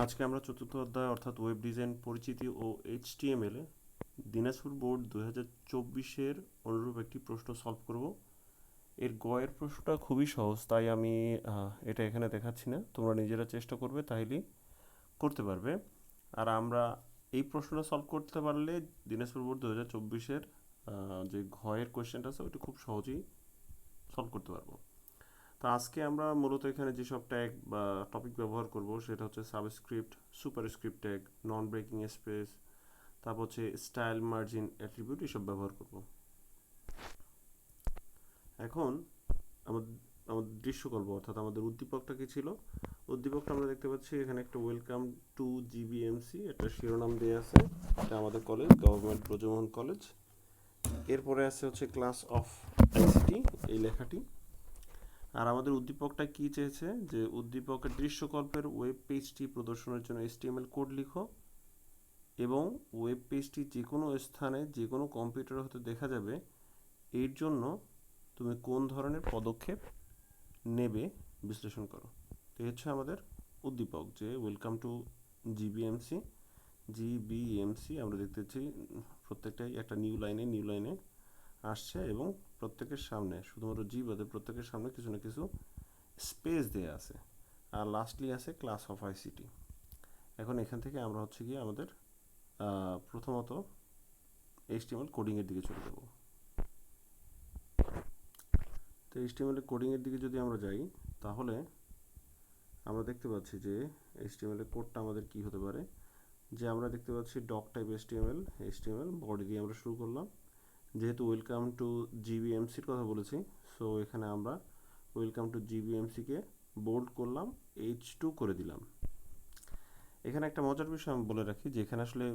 আজকে আমরা চতুর্থ অধ্যায় অর্থাৎ ওয়েব ডিজাইন পরিচিতি ও এইচটিএমএল এ দিনাজপুর বোর্ড দু হাজার চব্বিশের অনুরূপ একটি প্রশ্ন সলভ করব। এর গয়ের প্রশ্নটা খুবই সহজ, তাই আমি এটা এখানে দেখাচ্ছি না। তোমরা নিজেরা চেষ্টা করবে, তাইলেই করতে পারবে। আর আমরা এই প্রশ্নটা সলভ করতে পারলে দিনাজপুর বোর্ড দু হাজার চব্বিশের যে ঘয়ের কোয়েশ্চেনটা আছে, ওইটা খুব সহজেই সলভ করতে পারব। তো আজকে আমরা মূলত এখানে যেসব ট্যাগ বা টপিক ব্যবহার করব, সেটা হচ্ছে subscript superscript tag non breaking space তারপর হচ্ছে স্টাইল মার্জিন অ্যাট্রিবিউট এসব ব্যবহার করব। এখন আমাদের আমাদের দৃশ্যকল্প অর্থাৎ আমাদের উদ্দীপকটা কি ছিল? উদ্দীপকটা আমরা দেখতে পাচ্ছি, এখানে একটা ওয়েলকাম টু জিবিএমসি একটা শিরোনাম দেওয়া আছে, এটা আমাদের কলেজ গভর্নমেন্ট ব্রজমোহন কলেজ এরপরে আছে হচ্ছে ক্লাস অফ আইসিটি এই লেখাটি। আর আমাদের উদ্দীপকটা কি চেয়েছে? যে উদ্দীপকের দৃশ্যকল্পের ওয়েব পেজটি প্রদর্শনের জন্য HTML কোড লিখো এবং ওয়েব পেজটি যে কোনো স্থানে যে কোনো কম্পিউটার হতে দেখা যাবে, এর জন্য তুমি কোন ধরনের পদক্ষেপ নেবে বিশ্লেষণ করো। তো হচ্ছে আমাদের উদ্দীপক যে ওয়েলকাম টু জিবিএমসি জিবিএমসি আমরা দেখতে প্রত্যেকটাই একটা নিউ লাইনে নিউ লাইনে আসছে এবং প্রত্যেকের সামনে, শুধুমাত্র জি বাদে প্রত্যেকের সামনে কিছু না কিছু স্পেস দেয়া আছে। আর লাস্টলি আছে ক্লাস অফ আইসিটি এখন এখান থেকে আমরা হচ্ছে গিয়ে আমাদের প্রথমত এইচটিএমএল কোডিংয়ের দিকে চলে যাব। তো এইচটিএমএল কোডিংয়ের দিকে যদি আমরা যাই, তাহলে আমরা দেখতে পাচ্ছি যে এইচটিএমএল কোডটা আমাদের কি হতে পারে? যে আমরা দেখতে পাচ্ছি doc type HTML HTML body দিয়ে আমরা শুরু করলাম। যেহেতু ওয়েলকাম টু জিবিএমসির কথা বলেছি সো এখানে আমরা ওয়েলকাম টু জিবিএমসিকে বোল্ড করলাম এইচ টু করে দিলাম। এখানে একটা মজার বিষয় আমি বলে রাখি যে, এখানে আসলে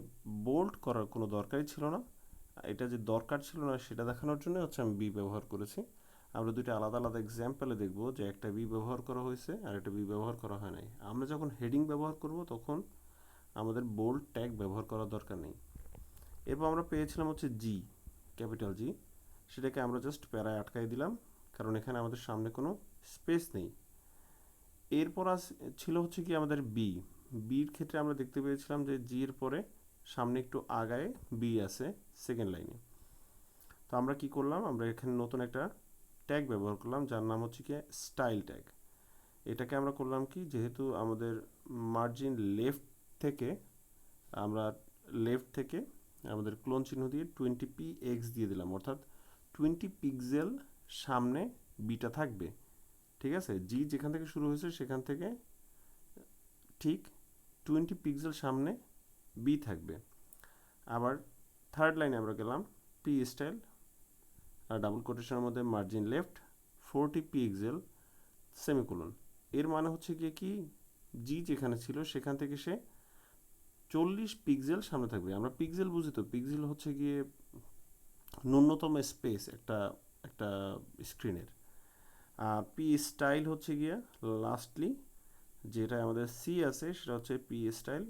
বোল্ড করার কোনো দরকারই ছিল না। এটা যে দরকার ছিল না, সেটা দেখানোর জন্য হচ্ছে আমি বি ব্যবহার করেছি। আমরা দুইটা আলাদা আলাদা এক্সাম্পলে দেখব যে একটা বি ব্যবহার করা হয়েছে আর একটা বি ব্যবহার করা হয় নাই। আমরা যখন হেডিং ব্যবহার করব, তখন আমাদের বোল্ড ট্যাগ ব্যবহার করার দরকার নেই। এরপর আমরা পেয়েছিলাম হচ্ছে জি ক্যাপিটাল জি সেটাকে আমরা জাস্ট প্যারায় আটকাই দিলাম, কারণ এখানে আমাদের সামনে কোনো স্পেস নেই। এরপর আস, ছিল হচ্ছে কি আমাদের বি বির ক্ষেত্রে আমরা দেখতে পেয়েছিলাম যে জি এর পরে সামনে একটু আগায় বি আছে সেকেন্ড লাইনে তো আমরা কি করলাম? আমরা এখানে নতুন একটা ট্যাগ ব্যবহার করলাম, যার নাম হচ্ছে কি স্টাইল ট্যাগ এটাকে আমরা করলাম কি, যেহেতু আমাদের মার্জিন লেফট থেকে, আমরা লেফট থেকে আমাদের ক্লোন চিহ্ন দিয়ে টোয়েন্টি পি এক্স দিয়ে দিলাম। অর্থাৎ টোয়েন্টি পিক্সেল সামনে বিটা থাকবে। ঠিক আছে? জি যেখান থেকে শুরু হয়েছে সেখান থেকে ঠিক টোয়েন্টি পিক্সেল সামনে বি থাকবে। আবার থার্ড লাইনে আমরা গেলাম পি স্টাইল আর ডাবল কোটেশনের মধ্যে margin left forty pixel semicolon এর মানে হচ্ছে গিয়ে কি? জি যেখানে ছিল সেখান থেকে সে চল্লিশ পিক্সেল সামনে থাকবে। আমরা পিক্সেল বুঝি তো। পিক্সেল হচ্ছে গিয়ে ন্যূনতম স্পেস একটা একটা স্ক্রিনের আর পি স্টাইল হচ্ছে গিয়ে লাস্টলি যেটা আমাদের সি আছে, সেটা হচ্ছে P style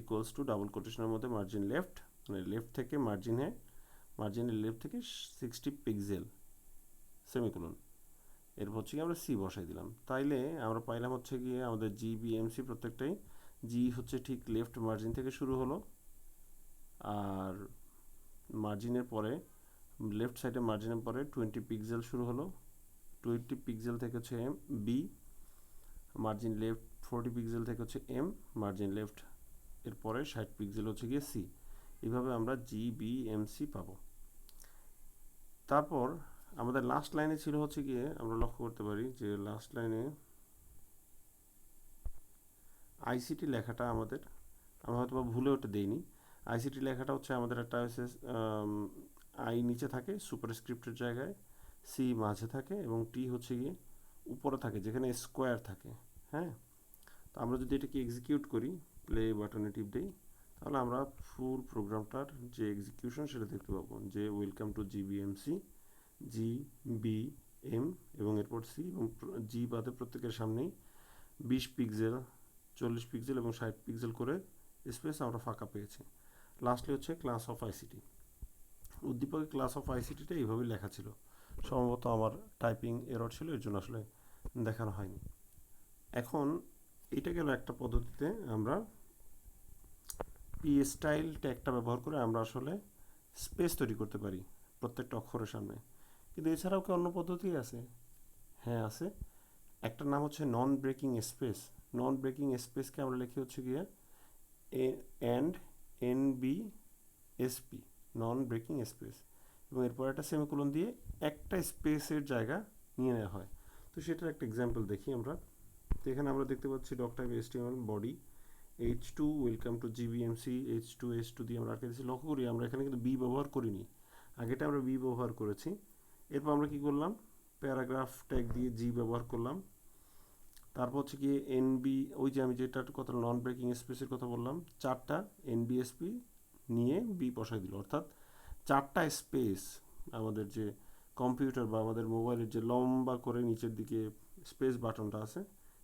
equals to double কোটেশনের মধ্যে মার্জিন লেফট মানে লেফট থেকে মার্জিনে মার্জিনের লেফট থেকে সিক্সটি পিক্সেল সেমিকোলন এরপর হচ্ছে গিয়ে আমরা সি বসাই দিলাম। তাইলে আমরা পাইলাম হচ্ছে গিয়ে আমাদের জিবিএমসি প্রত্যেকটাই জি হচ্ছে ঠিক লেফট মার্জিন থেকে শুরু হলো, আর মার্জিনের পরে লেফট সাইডে মার্জিনের পরে টোয়েন্টি পিক্সেল শুরু হলো। টোয়েন্টি পিক্সেল থেকে হচ্ছে M B margin left forty pixel থেকে হচ্ছে এম মার্জিন লেফট এরপরে ষাট পিক্সেল হচ্ছে গিয়ে সি এইভাবে আমরা জি বি এম সি পাবো। তারপর আমাদের লাস্ট লাইনে ছিল হচ্ছে গিয়ে আমরা লক্ষ্য করতে পারি যে লাস্ট লাইনে আইসিটি লেখাটা আমাদের, আমরা হয়তো বা ভুলে ওটা দেইনি। আইসিটি লেখাটা হচ্ছে আমাদের একটা হচ্ছে আই নিচে থাকে সুপার স্ক্রিপ্টের জায়গায় সি মাঝে থাকে এবং টি হচ্ছে গিয়ে উপরে থাকে, যেখানে স্কোয়ার থাকে হ্যাঁ? তো আমরা যদি এটাকে এক্সিকিউট করি প্লে বাটনে টিপ দিই, তাহলে আমরা ফুল প্রোগ্রামটার যে এক্সিকিউশন সেটা দেখতে পাবো। যে welcome to GBMC G B M এবং এরপর সি এবং জি বাদে প্রত্যেকের সামনেই বিশ পিক্সেল চল্লিশ পিক্সেল এবং ষাট পিক্সেল করে স্পেস আমরা ফাঁকা পেয়েছি। লাস্টলি হচ্ছে ক্লাস অফ আইসিটি উদ্দীপকে ক্লাস অফ আইসিটিটা এইভাবেই লেখা ছিল। সম্ভবত আমার টাইপিং এরর ছিল, এর জন্য আসলে দেখানো হয়নি। এখন এটা গেল একটা পদ্ধতিতে আমরা পি স্টাইল ট্যাগটা ব্যবহার করে আমরা আসলে স্পেস তৈরি করতে পারি প্রত্যেকটা অক্ষরের সামনে। কিন্তু এছাড়াও কি অন্য পদ্ধতি আছে? হ্যাঁ আছে। একটা নাম হচ্ছে non breaking space non breaking স্পেসকে আমরা লিখি হচ্ছে গিয়ে and N B SP non breaking space এবং এরপর একটা সেমিকোলন দিয়ে একটা স্পেসের জায়গা নিয়ে নেওয়া হয়। তো সেটার একটা এক্সাম্পল দেখি আমরা। তো এখানে আমরা দেখতে পাচ্ছি doctor HTML body H two welcome to GBMC H two H two দিয়ে আমরা আটকে দিচ্ছি লক্ষ্য করি আমরা এখানে কিন্তু বি ব্যবহার করিনি। আগেটা আমরা বি ব্যবহার করেছি। এরপর আমরা কি করলাম? প্যারাগ্রাফ ট্যাগ দিয়ে জি ব্যবহার করলাম। তারপর হচ্ছে কি এনবি ওই যে আমি যেটার কথা নন ব্রেকিং স্পেসের কথা বললাম, চারটা এনবিএসপি নিয়ে বি বসাই দিল। অর্থাৎ চারটা স্পেস আমাদের যে কম্পিউটার বা আমাদের মোবাইলের যে লম্বা করে নিচের দিকে স্পেস বাটনটা আছে,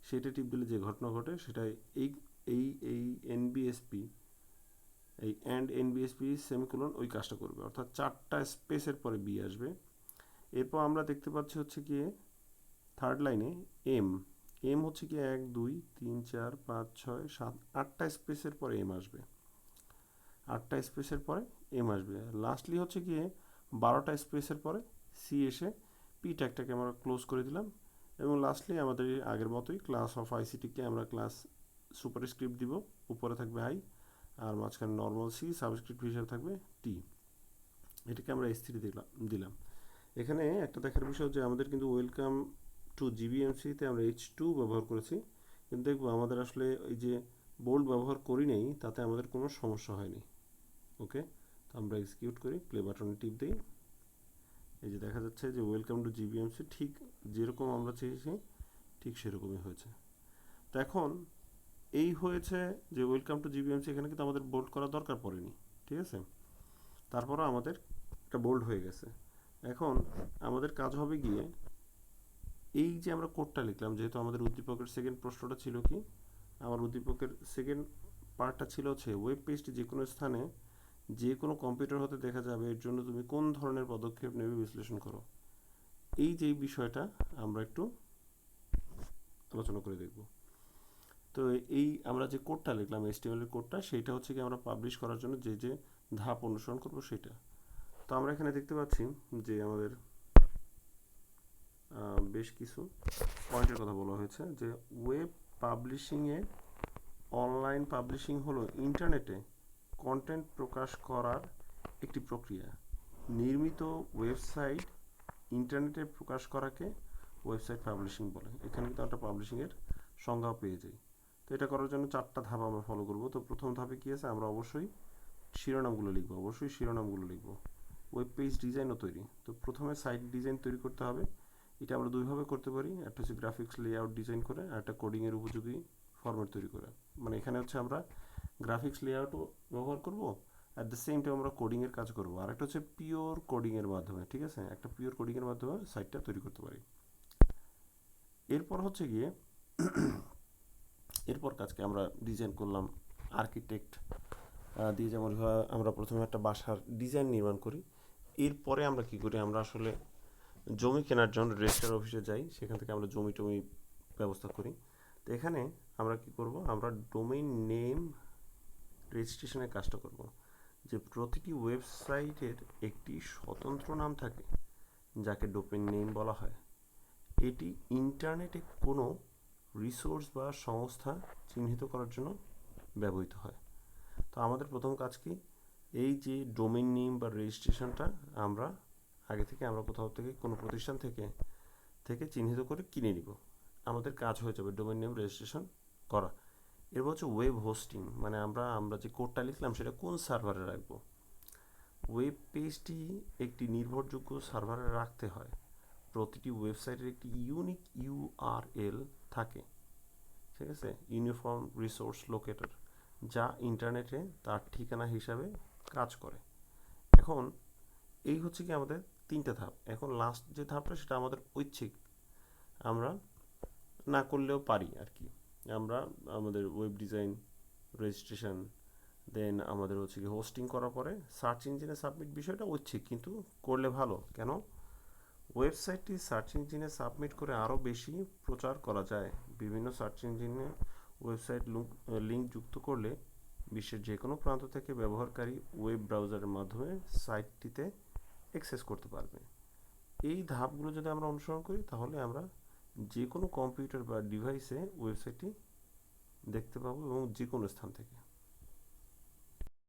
সেটা টিপ দিলে যে ঘটনা ঘটে সেটা এই এই এই এনবিএসপি এই অ্যান্ড এনবিএসপি সেমিকোলন ওই কাজটা করবে। অর্থাৎ চারটা স্পেসের পরে বি আসবে। এরপর আমরা দেখতে পাচ্ছি হচ্ছে গিয়ে থার্ড লাইনে এম এম হচ্ছে কি এক, দুই, তিন, চার, পাঁচ, ছয়, সাত, আটটা স্পেসের পরে এম আসবে। আটটা স্পেসের পরে এম আসবে। লাস্টলি হচ্ছে গিয়ে বারোটা স্পেসের পরে সি এসে পি ট্যাগটাকে আমরা ক্লোজ করে দিলাম এবং লাস্টলি আমাদের আগের মতোই ক্লাস অফ আইসিটিকে আমরা ক্লাস সুপার স্ক্রিপ্ট দিব। উপরে থাকবে আই আর মাঝখানে নর্মাল সি সাবস্ক্রিপ্ট হিসাবে থাকবে টি এটাকে আমরা এস থ্রি দিলাম দিলাম। এখানে একটা দেখার বিষয় যে আমাদের কিন্তু ওয়েলকাম টু জিবিএমসিতে আমরা এইচ টু ব্যবহার করেছি। কিন্তু দেখব আমাদের আসলে এই যে বোল্ড ব্যবহার করি নাই, তাতে আমাদের কোনো সমস্যা হয়নি। ওকে তো আমরা এক্সিকিউট করি প্লে বাটনে টিপ দিই। এই যে দেখা যাচ্ছে যে ওয়েলকাম টু জিবিএমসি ঠিক যেরকম আমরা চেয়েছি, ঠিক সেরকমই হয়েছে। তো এখন এই হয়েছে যে ওয়েলকাম টু জিবিএমসি এখানে কিন্তু আমাদের বোল্ড করা দরকার পড়েনি। ঠিক আছে? তারপরও আমাদের একটা বোল্ড হয়ে গেছে। এখন আমাদের কাজ হবে গিয়ে এই যে আমরা কোডটা লিখলাম, যেহেতু আমাদের উদ্দীপকের সেকেন্ড প্রশ্নটা ছিল কি? আমার উদ্দীপকের সেকেন্ড পার্টটা ছিল হচ্ছে ওয়েব পেজটি যে কোনো স্থানে যে কোনো কম্পিউটার হতে দেখা যাবে, এর জন্য তুমি কোন ধরনের পদক্ষেপ নেবে বিশ্লেষণ করো। এই যে বিষয়টা আমরা একটু আলোচনা করে দেখব। তো এই আমরা যে কোডটা লিখলাম এসটিএমএল এর কোডটা সেটা হচ্ছে কি আমরা পাবলিশ করার জন্য যে যে ধাপ অনুসরণ করব, সেটা। তো আমরা এখানে দেখতে পাচ্ছি যে আমাদের বেশ কিছু পয়েন্টের কথা বলা হয়েছে যে ওয়েব পাবলিশিংয়ে অনলাইন পাবলিশিং হলো ইন্টারনেটে কন্টেন্ট প্রকাশ করার একটি প্রক্রিয়া। নির্মিত ওয়েবসাইট ইন্টারনেটে প্রকাশ করাকে ওয়েবসাইট পাবলিশিং বলে। এখানে কিন্তু একটা পাবলিশিংয়ের সংজ্ঞা পেয়ে যাই। তো এটা করার জন্য চারটা ধাপ আমরা ফলো করব। তো প্রথম ধাপে কী আছে? আমরা অবশ্যই শিরোনামগুলো লিখব। অবশ্যই শিরোনামগুলো লিখব। ওয়েব পেজ ডিজাইনও তৈরি। তো প্রথমে সাইট ডিজাইন তৈরি করতে হবে। এটা আমরা দুইভাবে করতে পারি। একটা হচ্ছে গ্রাফিক্স লেআউট ডিজাইন করে আর একটা কোডিংয়ের উপযোগী ফরম্যাট তৈরি করে। মানে এখানে হচ্ছে আমরা গ্রাফিক্স লেআউটও ব্যবহার করব অ্যাট দ্য সেম টাইম আমরা কোডিংয়ের কাজ করব। আর একটা হচ্ছে পিওর কোডিংয়ের মাধ্যমে, ঠিক আছে? একটা পিওর কোডিংয়ের মাধ্যমে সাইটটা তৈরি করতে পারি। এরপর হচ্ছে গিয়ে এরপর কাজকে আমরা ডিজাইন করলাম আর্কিটেক্ট দিয়ে যেমন আমরা প্রথমে একটা বাসার ডিজাইন নির্মাণ করি। এরপরে আমরা কি করি? আমরা আসলে জমি কেনার জন্য রেজিস্টার অফিসে যাই, সেখান থেকে আমরা জমি টমি ব্যবস্থা করি। তো এখানে আমরা কি করব? আমরা ডোমেইন নেম রেজিস্ট্রেশনের কাজটা করব। যে প্রতিটি ওয়েবসাইটের একটি স্বতন্ত্র নাম থাকে, যাকে ডোমেইন নেম বলা হয়। এটি ইন্টারনেটে কোনো রিসোর্স বা সংস্থা চিহ্নিত করার জন্য ব্যবহৃত হয়। তো আমাদের প্রথম কাজ কি? এই যে ডোমেইন নেম বা রেজিস্ট্রেশনটা আমরা আগে থেকে আমরা কোথাও থেকে, কোনো প্রতিষ্ঠান থেকে থেকে চিহ্নিত করে কিনে নিব। আমাদের কাজ হয়ে যাবে ডোমেন নেম রেজিস্ট্রেশন করা। এরপর হচ্ছে ওয়েব হোস্টিং মানে আমরা আমরা যে কোডটা লিখলাম সেটা কোন সার্ভারে রাখব? ওয়েব পেজটি একটি নির্ভরযোগ্য সার্ভারে রাখতে হয়। প্রতিটি ওয়েবসাইটের একটি ইউনিক ইউআরএল থাকে। ঠিক আছে? ইউনিফর্ম রিসোর্স লোকেটর যা ইন্টারনেটে তার ঠিকানা হিসাবে কাজ করে। এখন, এই হচ্ছে কি আমাদের তিনটা ধাপ। এখন লাস্ট যে ধাপটা সেটা আমাদের ঐচ্ছিক। আমরা না করলেও পারি আর কি। আমরা আমাদের ওয়েব ডিজাইন রেজিস্ট্রেশন দেন আমাদের হচ্ছে কি হোস্টিং করার পরে সার্চ ইঞ্জিনে সাবমিট বিষয়টা ঐচ্ছিক, কিন্তু করলে ভালো। কেন? ওয়েবসাইটটি সার্চ ইঞ্জিনে সাবমিট করে আরও বেশি প্রচার করা যায়। বিভিন্ন সার্চ ইঞ্জিনে ওয়েবসাইট লিঙ্ক যুক্ত করলে বিশ্বের যে কোনো প্রান্ত থেকে ব্যবহারকারী ওয়েব ব্রাউজারের মাধ্যমে সাইটটিতে অ্যাক্সেস করতে পারবে। এই ধাপগুলো যদি আমরা অনুসরণ করি, তাহলে আমরা যে কোনো কম্পিউটার বা ডিভাইসে ওয়েবসাইটটি দেখতে পাবো এবং যে কোনো স্থান থেকে।